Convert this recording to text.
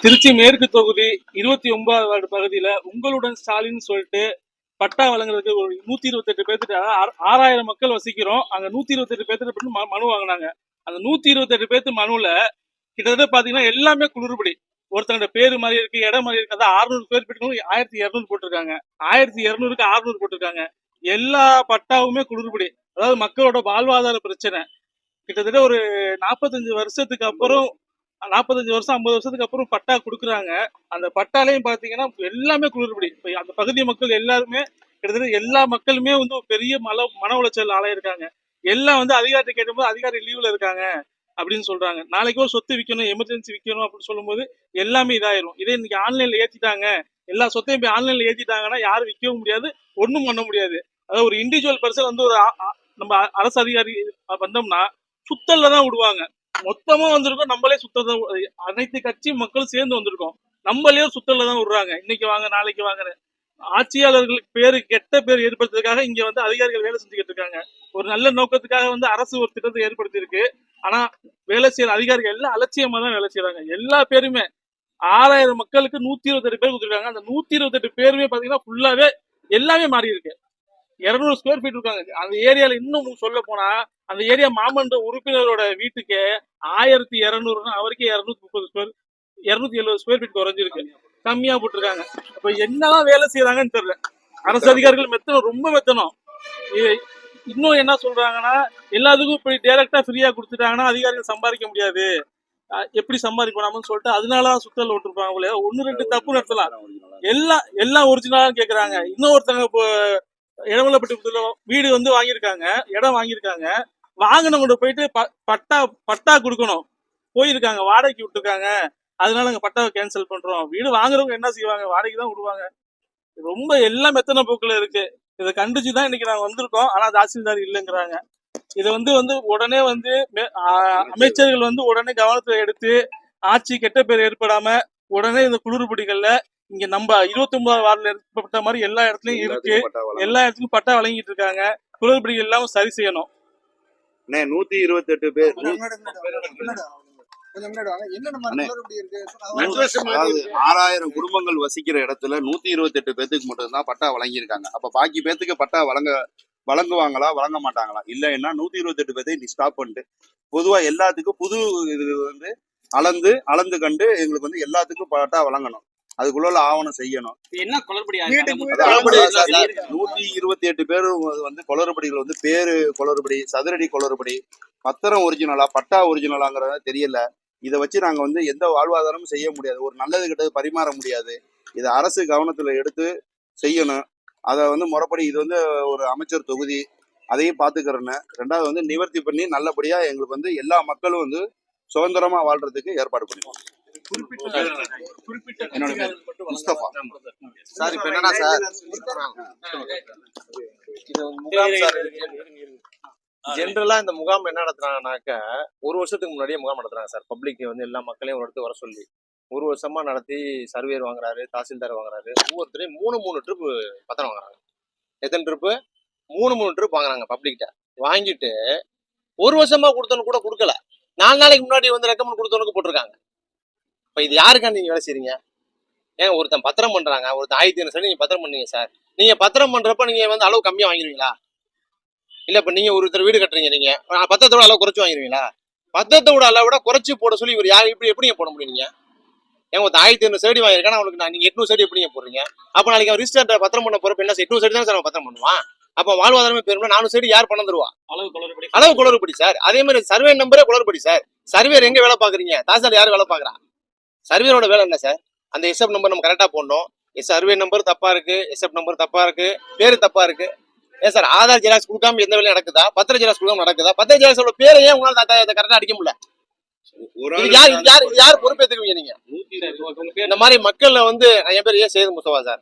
திருச்சி மேற்கு தொகுதி இருபத்தி ஒன்பதாவது வார்டு பகுதியில உங்களுடன் ஸ்டாலின் சொல்லிட்டு பட்டா வழங்குறதுக்கு ஒரு நூத்தி இருபத்தெட்டு பேர்த்துட்டு ஆறாயிரம் மக்கள் வசிக்கிறோம். அங்க நூத்தி இருபத்தெட்டு பேர்த்துட்டு ம- மனு வாங்கினாங்க. அந்த நூத்தி இருபத்தெட்டு பேர்த்து மனுல கிட்டத்தட்ட பாத்தீங்கன்னா எல்லாமே குளிர்படி. ஒருத்தனோட பேரு மாதிரி இருக்கு இடம் மாதிரி இருக்கு. அதான் அறுநூறு பேர் போட்டு ஆயிரத்தி இரநூறு போட்டிருக்காங்க. ஆயிரத்தி இரநூறுக்கு அறுநூறு போட்டிருக்காங்க. எல்லா பட்டாவுமே குளிர்படி. அதாவது மக்களோட வாழ்வாதார பிரச்சனை. கிட்டத்தட்ட ஒரு நாற்பத்தஞ்சு வருஷத்துக்கு அப்புறம் நாற்பத்தஞ்சு வருஷம் ஐம்பது வருஷத்துக்கு அப்புறம் பட்டா கொடுக்குறாங்க. அந்த பட்டாலையும் பார்த்தீங்கன்னா எல்லாமே குளிர்படி. இப்போ அந்த பகுதி மக்கள் எல்லாருமே கிட்டத்தட்ட எல்லா மக்களுமே வந்து ஒரு பெரிய மல மன உளைச்சல் ஆளாயிருக்காங்க. எல்லாம் வந்து அதிகாரத்தை கேட்டும்போது அதிகாரி லீவில் இருக்காங்க அப்படின்னு சொல்றாங்க. நாளைக்கு ஒரு சொத்து விற்கணும் எமர்ஜென்சி விற்கணும் அப்படின்னு சொல்லும்போது எல்லாமே இதாயிரும். இதே இன்னைக்கு ஆன்லைன்ல ஏற்றிட்டாங்க எல்லா சொத்தையும் போய் ஆன்லைன்ல ஏற்றிட்டாங்கன்னா யாரும் விற்கவும் முடியாது ஒன்றும் பண்ண முடியாது. அதாவது ஒரு இண்டிவிஜுவல் பர்சன் வந்து ஒரு நம்ம அரசு அதிகாரி வந்தோம்னா சுத்தல்ல தான் விடுவாங்க. மொத்தமா வந்திருக்கோம் நம்மளே சுத்தத்தை அனைத்து கட்சி மக்களும் சேர்ந்து வந்திருக்கோம். நம்மளே சுத்தல்ல தான் விடுறாங்க. இன்னைக்கு வாங்க நாளைக்கு வாங்க ஆட்சியாளர்களுக்கு பேரு கெட்ட பேர் ஏற்படுத்துறதுக்காக இங்க வந்து அதிகாரிகள் வேலை செஞ்சுக்கிட்டு இருக்காங்க. ஒரு நல்ல நோக்கத்துக்காக வந்து அரசு ஒரு திட்டத்தை ஏற்படுத்தி இருக்கு ஆனா வேலை செய்யற அதிகாரிகள் எல்லாம் அலட்சியமா தான் வேலை செய்யறாங்க எல்லா பேருமே. ஆறாயிரம் மக்களுக்கு நூத்தி இருபத்தெட்டு பேர் கொடுத்துருக்காங்க. அந்த நூத்தி இருபத்தெட்டு பேருமே பாத்தீங்கன்னா ஃபுல்லாவே எல்லாமே மாறி இருக்கு இருநூறு ஸ்கொயர் ஃபீட் இருக்காங்க. அந்த ஏரியால இன்னும் சொல்ல போனா அந்த ஏரியா மாமன்ற உறுப்பினரோட வீட்டுக்கு ஆயிரத்தி இருநூறுனா அவருக்கே இருநூத்தி முப்பது ஸ்கொயர் இருநூத்தி எழுபது ஸ்கொயர் ஃபீட் குறைஞ்சிருக்கு. கம்மியா போட்டிருக்காங்க. அப்ப என்னதான் வேலை செய்யறாங்கன்னு தெரியல. அரசு அதிகாரிகள் மெத்தனம் ரொம்ப மெத்தனம் இன்னும் என்ன சொல்றாங்கன்னா எல்லாத்துக்கும் இப்படி டைரக்டா ஃப்ரீயா கொடுத்துட்டாங்கன்னா அதிகாரிகள் சம்பாதிக்க முடியாது. எப்படி சம்பாதிக்கணும்னு சொல்லிட்டு அதனாலதான் சுத்தல் விட்டுருப்பாங்க ஒன்னு ரெண்டு தப்பு நடத்தலாம். எல்லாம் எல்லாம் ஒரிஜினலா கேக்குறாங்க. இன்னொருத்தங்க இப்போ இடமல்லப்பட்டி வீடு வந்து வாங்கியிருக்காங்க இடம் வாங்கியிருக்காங்க. வாங்கினவங்க போயிட்டு ப- பட்டா பட்டா கொடுக்கணும். போயிருக்காங்க வாடகைக்கு விட்டுருக்காங்க. அதனால நாங்கள் பட்டாவை கேன்சல் பண்றோம். வீடு வாங்குறவங்க என்ன செய்வாங்க? வாடகைக்கு தான் விடுவாங்க. ரொம்ப எல்லாம் மெத்தனை போக்கில் இருக்கு. இதை கண்டிச்சு தான் இன்னைக்கு நாங்கள் வந்திருக்கோம். ஆனால் தாசில்தார் இல்லைங்கிறாங்க. இதை வந்து வந்து உடனே வந்து அமைச்சர்கள் வந்து உடனே கவனத்தை எடுத்து ஆட்சி கெட்ட பேர் ஏற்படாம உடனே இந்த குளிர்படிகள்ல இங்க நம்ம இருபத்தி ஒன்பதாவது வார்டுல ஏற்பட்ட மாதிரி எல்லா இடத்துலயும் இருக்கு. எல்லா இடத்துலயும் பட்டா வழங்கிட்டு இருக்காங்க. குளிர்படிகள் எல்லாம் சரி செய்யணும். அண்ணே நூத்தி இருபத்தி எட்டு பேர். குளறுபடி ஆறாயிரம் குடும்பங்கள் வசிக்கிற இடத்துல நூத்தி இருபத்தி எட்டு பேத்துக்கு மட்டும்தான் பட்டா வழங்கியிருக்காங்க. அப்ப பாக்கி பேத்துக்கு பட்டா வழங்க வழங்குவாங்களா வழங்க மாட்டாங்களா? இல்லைன்னா நூத்தி இருபத்தி எட்டு பேர்த்தையும் நீ ஸ்டாப் பண்ணிட்டு பொதுவா எல்லாத்துக்கும் புது இது வந்து அளந்து அளந்து கண்டு எங்களுக்கு வந்து எல்லாத்துக்கும் பட்டா வழங்கணும். அதுக்குள்ள ஆவணம் செய்யணும். என்ன குளறுபடி. நூத்தி இருபத்தி எட்டு பேர் வந்து குளறுபடிகள் வந்து பேரு குளறுபடி சதுரடி குளறுபடி பத்திரம் ஒரிஜினலா பட்டா ஒரிஜினலாங்கிறத தெரியல. இதை வச்சு நாங்க வந்து எந்த வாழ்வாதாரமும் செய்ய முடியாது. ஒரு நல்லது கெட்டது பரிமாற முடியாது. இதை அரசு கவனத்துல எடுத்து செய்யணும். அதை வந்து முறைப்படி இது வந்து ஒரு அமைச்சர் தொகுதி அதையும் பாத்துக்கிறேன்னு. ரெண்டாவது வந்து நிவர்த்தி பண்ணி நல்லபடியா எங்களுக்கு வந்து எல்லா மக்களும் வந்து சுதந்திரமா வாழ்றதுக்கு ஏற்பாடு பண்ணுவோம் என்னோட பேர் முஸ்தபா. சார் இப்ப என்னன்னா சார்? இது முகாம் சார். ஜென்ரலா இந்த முகாம் என்ன நடத்துறாங்கனாக்க ஒரு வருஷத்துக்கு முன்னாடியே முகாம் நடத்துறாங்க சார். பப்ளிக் வந்து எல்லா மக்களையும் ஒரு இடத்துக்கு வர சொல்லி. ஒரு வருஷமா நடத்தி சர்வேர் வாங்குறாரு தாசில்தார் வாங்குறாரு. ஒவ்வொருத்தரையும் மூணு மூணு ட்ரிப் பத்திரம் வாங்குறாங்க. எத்தனை ட்ரிப்பு மூணு மூணு ட்ரிப் வாங்குறாங்க பப்ளிக்கிட்ட வாங்கிட்டு ஒரு வருஷமா கொடுத்தவனுக்கு கூட கொடுக்கல. நாலு நாளைக்கு முன்னாடி வந்து ரெக்கமெண்ட் கொடுத்தவனுக்கு போட்டிருக்காங்க. இப்ப இது யாருக்கா நீங்க வேலை செய்றீங்க? ஏன் ஒருத்தன் பத்திரம் பண்றாங்க ஒருத்தன் ஆயிரத்தி ஐநூறு நீங்க பத்திரம் பண்ணீங்க சார். நீங்க பத்திரம் பண்றப்ப நீங்க வந்து அளவு கம்மியா வாங்கிருவீங்களா இல்ல இப்ப நீங்க ஒருத்தர் வீடு கட்டுறீங்க நீங்க ஆ, பத்திரத்தோட அளவு குறைச்சு வாங்கிருவீங்களா பத்திரத்தோட அளவை விட குறைச்சு போட சொல்லி இவர் யார் இப்படி எப்படிங்க போட முடியும் நீங்க? ஏன் ஒருத்தன் ஆயிரத்தி ஐநூறு செடி வாங்கியிருக்கான் அவனுக்கு நான் நீங்க எட்நூறு செடி எப்படிங்க போடுறீங்க? அப்ப நாளைக்கு அவன் ரிஜிஸ்டர் பத்திரம் பண்ண போறப்ப என்ன எட்நூறு செடி தான் சார் பத்திரம் பண்ணுவான்? அப்ப வாழ்வாதாரமே பெருமை நானூறு செடி யார் பணம் தருவா? அளவு குளறுபடி. அளவு குளறுபடி சார். அதே மாதிரி சர்வே நம்பரே குளறுபடி சார். சர்வேர் எங்க வேலை பாக்குறீங்க தாசார் யார் வேலை பாக்குறா சர்வேரோட வேலை என்ன சார்? அந்த எஸ்எப் நம்பர் நம்ம கரெக்டா போடணும். சர்வே நம்பர் தப்பா இருக்கு. எஸ்எப் நம்பர் தப்பா இருக்கு. பேரு தப்பா இருக்கு. ஏன் சார் ஆதார் ஜெராக்ஸ் கொடுக்காம எந்த வேலையும் நடக்குதா? பத்திர ஜெராக்ஸ் கொடுக்காம நடக்குதா? பத்திர ஜெராக்ஸோட பேரை ஏன் உங்களால கரெக்டா அடிக்க முடியல. யார் யார் யார் பொறுப்பேற்றுக்குவீங்க நீங்க? இந்த மாதிரி மக்கள்ல வந்து என் பேர் ஏன் சேது முஸ்தபா சார்.